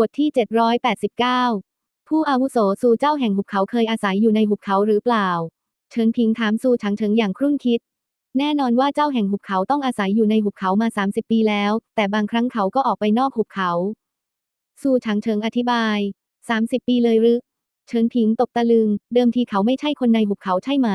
บทที่ 789 ผู้อาวุโสซูเจ้าแห่งหุบเขาเคยอาศัยอยู่ในหุบเขาหรือเปล่า เฉินพิงถามซูชังเฉิงอย่างครุ่นคิด แน่นอนว่าเจ้าแห่งหุบเขาต้องอาศัยอยู่ในหุบเขามา 30 ปีแล้ว แต่บางครั้งเขาก็ออกไปนอกหุบเขา ซูชังเฉิงอธิบาย 30 ปีเลยหรือเฉินพิงตกตะลึง เดิมทีเขาไม่ใช่คนในหุบเขาใช่ไหม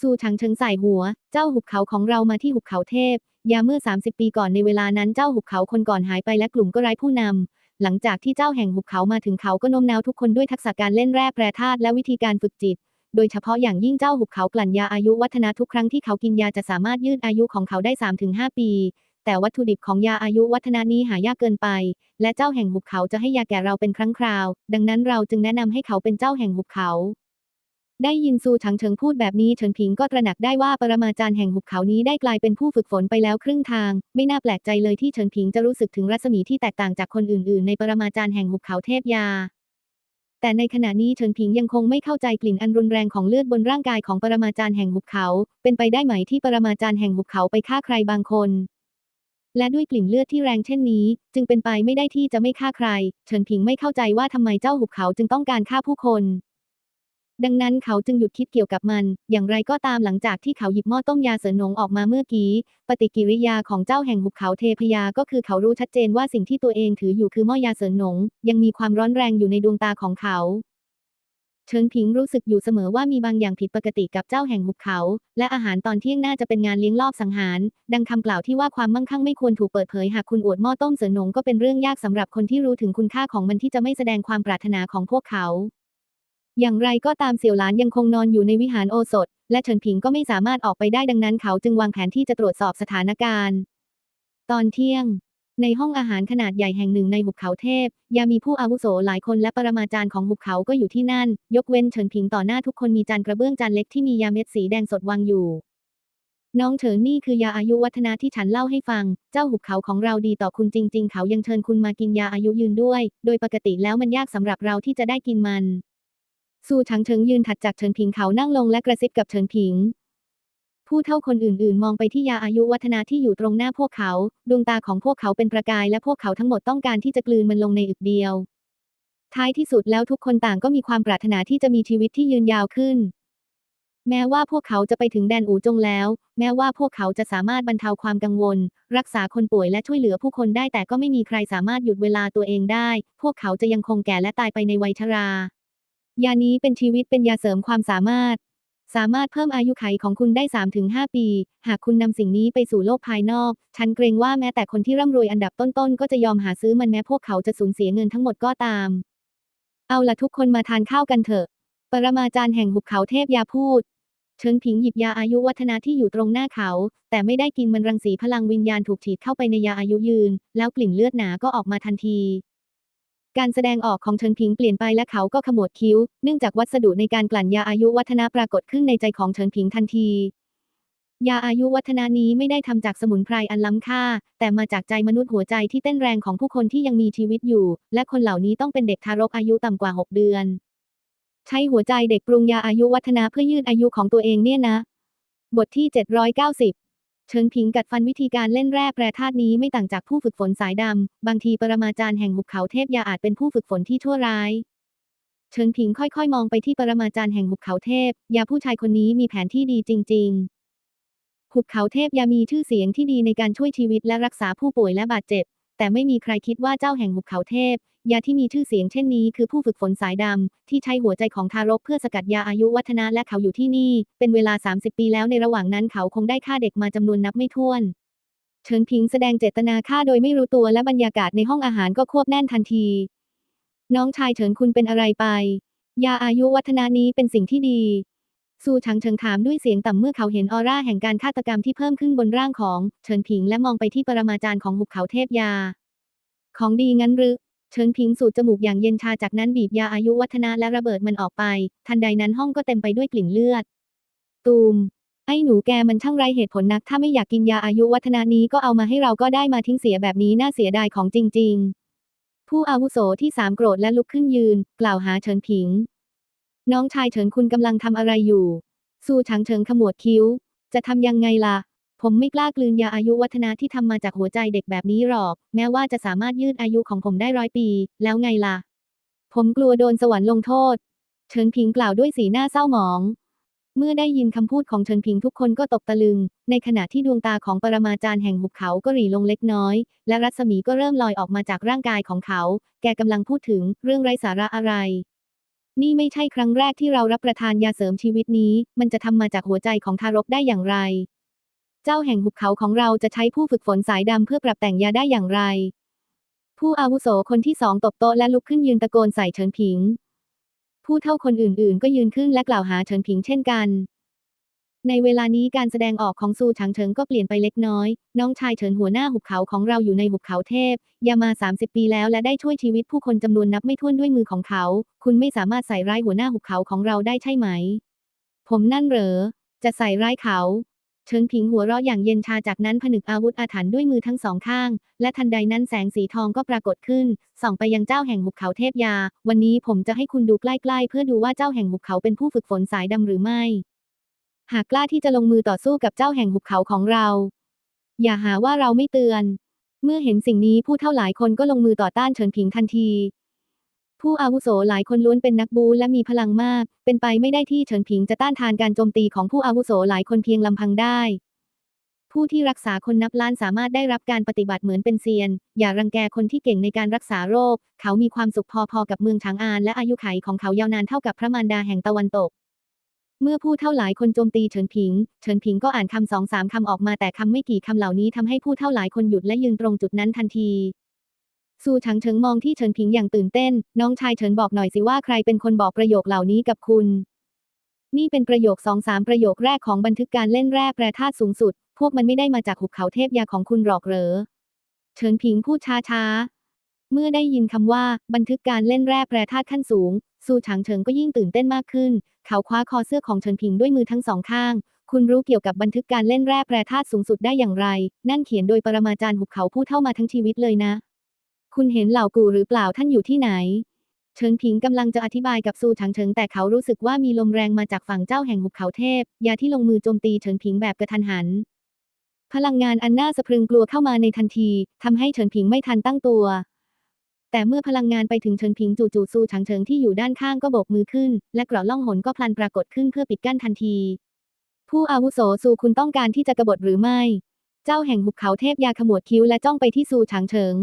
ซูชังเฉิงใส่หัว เจ้าหุบเขาของเรามาที่หุบเขาเทพ ยาเมื่อ 30 ปีก่อนในเวลานั้นเจ้าหุบเขาคนก่อนหายไปและกลุ่มก็ไร้ผู้นำ หลังจากที่เจ้าแห่งหุบเขามาถึงเขาก็โน้มน้าวทุกคนด้วยทักษะการเล่นแร่แปรธาตุและวิธีการฝึกจิต โดยเฉพาะอย่างยิ่งเจ้าหุบเขากลั่นยาอายุวัฒนะทุกครั้งที่เขากินยาจะสามารถยืดอายุของเขาได้ 3-5 ปี แต่วัตถุดิบของยาอายุวัฒนะนี้หายากเกินไป และเจ้าแห่งหุบเขาจะให้ยาแก่เราเป็นครั้งคราว ดังนั้นเราจึงแนะนำให้เขาเป็นเจ้าแห่งหุบเขา ได้ยินซูชังเฉิงพูดแบบนี้เฉินผิงก็ตระหนักได้ว่าปรมาจารย์แห่งหุบเขานี้ได้กลายเป็นผู้ฝึกฝนไปแล้วครึ่งทาง ไม่น่าแปลกใจเลยที่เฉินผิงจะรู้สึกถึงรัศมีที่แตกต่างจากคนอื่น ๆ ในปรมาจารย์แห่งหุบเขาเทพยา แต่ในขณะนี้เฉินผิงยังคงไม่เข้าใจกลิ่นอันรุนแรงของเลือดบนร่างกายของปรมาจารย์แห่งหุบเขา เป็นไปได้ไหมที่ปรมาจารย์แห่งหุบเขาไปฆ่าใครบางคน และด้วยกลิ่นเลือดที่แรงเช่นนี้ จึงเป็นไปไม่ได้ที่จะไม่ฆ่าใคร เฉินผิงไม่เข้าใจว่าทำไมเจ้าหุบเขาจึงต้องการฆ่าผู้คน ดังนั้นเขาจึงหยุดคิดเกี่ยวกับมัน อย่างไรก็ตามหลังจากที่เขาหยิบหม้อต้มยาเสริญหนงออกมาเมื่อกี้ ปฏิกิริยาของเจ้าแห่งหุบเขาเทพยาก็คือเขารู้ชัดเจนว่าสิ่งที่ตัวเองถืออยู่คือหม้อยาเสริญหนง ยังมีความร้อนแรงอยู่ในดวงตาของเขาเฉิงผิงรู้สึกอยู่เสมอว่ามีบางอย่างผิดปกติกับเจ้าแห่งหุบเขา และอาหารตอนเที่ยงน่าจะเป็นงานเลี้ยงรอบสังหาร ดังคำกล่าวที่ว่าความมั่งคั่งไม่ควรถูกเปิดเผยหากคุณอวดหม้อต้มเสริญหนงก็เป็นเรื่องยากสำหรับคนที่รู้ถึงคุณค่าของมันที่จะไม่แสดงความปรารถนาของพวกเขา อย่างไรก็ตามเสี่ยวหลานยังคงนอนอยู่ในวิหารโอสถ และเฉินผิงก็ไม่สามารถออกไปได้ดังนั้นเขาจึงวางแผนที่จะตรวจสอบสถานการณ์ ตอนเที่ยง ในห้องอาหารขนาดใหญ่แห่งหนึ่งในหุบเขาเทพ ยามีผู้อาวุโสหลายคนและปรมาจารย์ของหุบเขาก็อยู่ที่นั่น ยกเว้นเฉินผิงต่อหน้าทุกคนมีจานกระเบื้องจานเล็กที่มียาเม็ดสีแดงสดวางอยู่ น้องเฉินนี่คือยาอายุวัฒนะที่ฉันเล่าให้ฟัง เจ้าหุบเขาของเราดีต่อคุณจริง ๆ เขายังเชิญคุณมากินยาอายุยืนด้วย โดยปกติแล้วมันยากสำหรับเราที่จะได้กินมัน สู้ชังเฉิงยืนถัดจากเฉินผิงเขานั่งลงและกระซิบกับเฉินผิง ผู้เท่าคนอื่นๆ มองไปที่ยาอายุวัฒนาที่อยู่ตรงหน้าพวกเขา ดวงตาของพวกเขาเป็นประกายและพวกเขาทั้งหมดต้องการที่จะกลืนมันลงในอึกเดียว ท้ายที่สุดแล้วทุกคนต่างก็มีความปรารถนาที่จะมีชีวิตที่ยืนยาวขึ้น แม้ว่าพวกเขาจะไปถึงแดนอูจงแล้ว แม้ว่าพวกเขาจะสามารถบรรเทาความกังวล รักษาคนป่วยและช่วยเหลือผู้คนได้แต่ก็ไม่มีใครสามารถหยุดเวลาตัวเองได้ พวกเขาจะยังคงแก่และตายไปในวัยชรา ยานี้เป็นชีวิตเป็นยาเสริมความสามารถ สามารถเพิ่มอายุไขของคุณได้ 3-5 ปี หากคุณนำสิ่งนี้ไปสู่โลกภายนอก ฉันเกรงว่าแม้แต่คนที่ร่ำรวยอันดับต้นๆ ก็จะยอมหาซื้อมันแม้พวกเขาจะสูญเสียเงินทั้งหมดก็ตาม เอาละทุกคนมาทานข้าวกันเถอะ ปรมาจารย์แห่งหุบเขาเทพยาพูด เชิงผิงหยิบยาอายุวัฒนะที่อยู่ตรงหน้าเขา แต่ไม่ได้กินมันรังสีพลังวิญญาณถูกฉีดเข้าไปในยาอายุยืน แล้วกลิ่นเลือดหนาก็ออกมาทันที การแสดงออกของเฉินผิงเปลี่ยนไปและเขาก็ขมวดคิ้ว เนื่องจากวัสดุในการกลั่นยาอายุวัฒนะปรากฏขึ้นในใจของเฉินผิงทันที ยาอายุวัฒนานี้ไม่ได้ทำจากสมุนไพรอันล้ำค่า แต่มาจากใจมนุษย์หัวใจที่เต้นแรงของผู้คนที่ยังมีชีวิตอยู่ และคนเหล่านี้ต้องเป็นเด็กทารกอายุต่ำกว่า 6 เดือน ใช้หัวใจเด็กปรุงยาอายุวัฒนะเพื่อยืดอายุของตัวเองเนี่ยนะ บทที่ 790 เฉิงผิงกัดฟันวิธีการเล่นแร่แปรธาตุนี้ไม่ต่างจากผู้ฝึกฝนสายดำ บางทีปรมาจารย์แห่งหุบเขาเทพยาอาจเป็นผู้ฝึกฝนที่ชั่วร้ายเฉิงผิงค่อยๆ มองไปที่ปรมาจารย์แห่งหุบเขาเทพยาผู้ชายคนนี้มีแผนที่ดีจริง ๆ หุบเขาเทพยามีชื่อเสียงที่ดีในการช่วยชีวิตและรักษาผู้ป่วยและบาดเจ็บ แต่ไม่มีใครคิดว่าเจ้าแห่งหุบเขาเทพ ยาที่มีชื่อเสียงเช่นนี้คือผู้ฝึกฝนสายดำ ที่ใช้หัวใจของทารกเพื่อสกัดยาอายุวัฒนะและเขาอยู่ที่นี่ เป็นเวลา 30 ปีแล้วในระหว่างนั้นเขาคงได้ฆ่าเด็กมาจำนวนนับไม่ถ้วนเฉินพิงแสดงเจตนาฆ่าโดยไม่รู้ตัวและบรรยากาศในห้องอาหารก็ควบแน่นทันที น้องชายเฉินคุณเป็นอะไรไป ยาอายุวัฒนานี้เป็นสิ่งที่ดีซูชังเฉิงถามด้วยเสียงต่ำเมื่อเขาเห็นออร่าแห่งการฆาตกรรมที่เพิ่มขึ้นบนร่างของเฉินผิงและมองไปที่ปรมาจารย์ของหุบเขาเทพยา ของดีงั้นหรือ เฉินพิงสูดจมูกอย่างเย็นชาจากนั้นบีบยาอายุวัฒนะและระเบิดมันออกไป ทันใดนั้นห้องก็เต็มไปด้วยกลิ่นเลือด ตูม ไอ้หนูแกมันช่างไรเหตุผลนัก ถ้าไม่อยากกินยาอายุวัฒนานี้ก็เอามาให้เราก็ได้มาทิ้งเสียแบบนี้น่าเสียดายของจริง ๆ ผู้อาวุโสที่สามโกรธและลุกขึ้นยืน กล่าวหาเฉินผิง น้องชายเฉินคุณกำลังทำอะไรอยู่สู้ชังเฉิงขมวดคิ้ว จะทำยังไงล่ะ ผมไม่กล้ากลืนยาอายุวัฒนะที่ทำมาจากหัวใจเด็กแบบนี้หรอก แม้ว่าจะสามารถยืดอายุของผมได้ร้อยปี แล้วไงล่ะ ผมกลัวโดนสวรรค์ลงโทษ เฉินผิงกล่าวด้วยสีหน้าเศร้าหมอง เมื่อได้ยินคำพูดของเฉินผิงทุกคนก็ตกตะลึง ในขณะที่ดวงตาของปรมาจารย์แห่งหุบเขาก็หรี่ลงเล็กน้อย และรัศมีก็เริ่มลอยออกมาจากร่างกายของเขา แกกำลังพูดถึงเรื่องไร้สาระอะไรนี่ไม่ใช่ครั้งแรกที่เรารับประทานยาเสริมชีวิตนี้ มันจะทำมาจากหัวใจของทารกได้อย่างไร เจ้าแห่งหุบเขาของเราจะใช้ผู้ฝึกฝนสายดำเพื่อปรับแต่งยาได้อย่างไร ผู้อาวุโสคนที่สองตบโต๊ะและลุกขึ้นยืนตะโกนใส่เฉินผิง ผู้เท่าคนอื่นๆ ก็ยืนขึ้นและกล่าวหาเฉินผิงเช่นกัน ในเวลานี้การแสดงออกของซูฉางเฉิงก็เปลี่ยนไปเล็กน้อย น้องชายเฉินหัวหน้าหุบเขาของเราอยู่ในหุบเขาเทพ ยามา 30 ปีแล้วและได้ช่วยชีวิตผู้คนจำนวนนับไม่ถ้วนด้วยมือของเขา คุณไม่สามารถใส่ร้ายหัวหน้าหุบเขาของเราได้ใช่ไหม ผมนั่นเหรอ จะใส่ร้ายเขา เฉิงผิงหัวเราะอย่างเย็นชาจากนั้นผนึกอาวุธอาถรรพ์ด้วยมือทั้งสองข้าง และทันใดนั้นแสงสีทองก็ปรากฏขึ้น ส่องไปยังเจ้าแห่งหุบเขาเทพยา วันนี้ผมจะให้คุณดูใกล้ๆ เพื่อดูว่าเจ้าแห่งหุบเขาเป็นผู้ฝึกฝนสายดำหรือไม่ หากกล้าที่จะลงมือต่อสู้กับเจ้าแห่งหุบเขาของเรา อย่าหาว่าเราไม่เตือน เมื่อเห็นสิ่งนี้ผู้เท่าหลายคนก็ลงมือต่อต้านเฉินผิงทันที ผู้อาวุโสหลายคนล้วนเป็นนักบูและมีพลังมาก เป็นไปไม่ได้ที่เฉินผิงจะต้านทานการโจมตีของผู้อาวุโสหลายคนเพียงลำพังได้ ผู้ที่รักษาคนนับล้านสามารถได้รับการปฏิบัติเหมือนเป็นเซียน อย่ารังแกคนที่เก่งในการรักษาโรค เขามีความสุขพอๆกับเมืองฉางอานและอายุขัยของเขายาวนานเท่ากับพระมารดาแห่งตะวันตก เมื่อผู้เท่าหลายคนโจมตีเฉินผิง เฉินผิงก็อ่านคำสองสามคำออกมาแต่คำไม่กี่คำเหล่านี้ทำให้ผู้เท่าหลายคนหยุดและยืนตรงจุดนั้นทันที ซูฉางเฉิงมองที่เฉินผิงอย่างตื่นเต้น น้องชายเฉินบอกหน่อยสิว่าใครเป็นคนบอกประโยคเหล่านี้กับคุณ นี่เป็นประโยคสองสามประโยคแรกของบันทึกการเล่นแร่แปรธาตุสูงสุด พวกมันไม่ได้มาจากหุบเขาเทพยาของคุณหรอกเหรอ เฉินผิงพูดช้าๆเมื่อได้ยินคำว่า บันทึกการเล่นแร่แปรธาตุขั้นสูงซูฉางเฉิงก็ยิ่งตื่นเต้นมากขึ้น เขาคว้าคอเสื้อของเฉินผิงด้วยมือทั้งสองข้าง คุณรู้เกี่ยวกับบันทึกการเล่นแร่แปรธาตุสูงสุดได้อย่างไร นั่นเขียนโดยปรมาจารย์หุบเขาผู้เท่ามาทั้งชีวิตเลยนะ คุณเห็นเหล่ากูหรือเปล่าท่านอยู่ที่ไหน เฉินผิงกำลังจะอธิบายกับซูฉางเฉิงแต่เขารู้สึกว่ามีลมแรงมาจากฝั่งเจ้าแห่งหุบเขาเทพ ยาที่ลงมือโจมตีเฉินผิงแบบกระทันหัน พลังงานอันน่าสะพรึงกลัวเข้ามาในทันทีทำให้เฉินผิงไม่ทันตั้งตัว แต่เมื่อพลังงานไปถึงเฉินผิงจู่ๆซูฉางเฉิงที่อยู่ด้านข้างก็โบกมือขึ้น และกระล่องหนก็พลันปรากฏขึ้นเพื่อปิดกั้นทันที ผู้อาวุโสซูคุณต้องการที่จะกบฏหรือไม่ เจ้าแห่งหุบเขาเทพยาขมวดคิ้วและจ้องไปที่ซูฉางเฉิง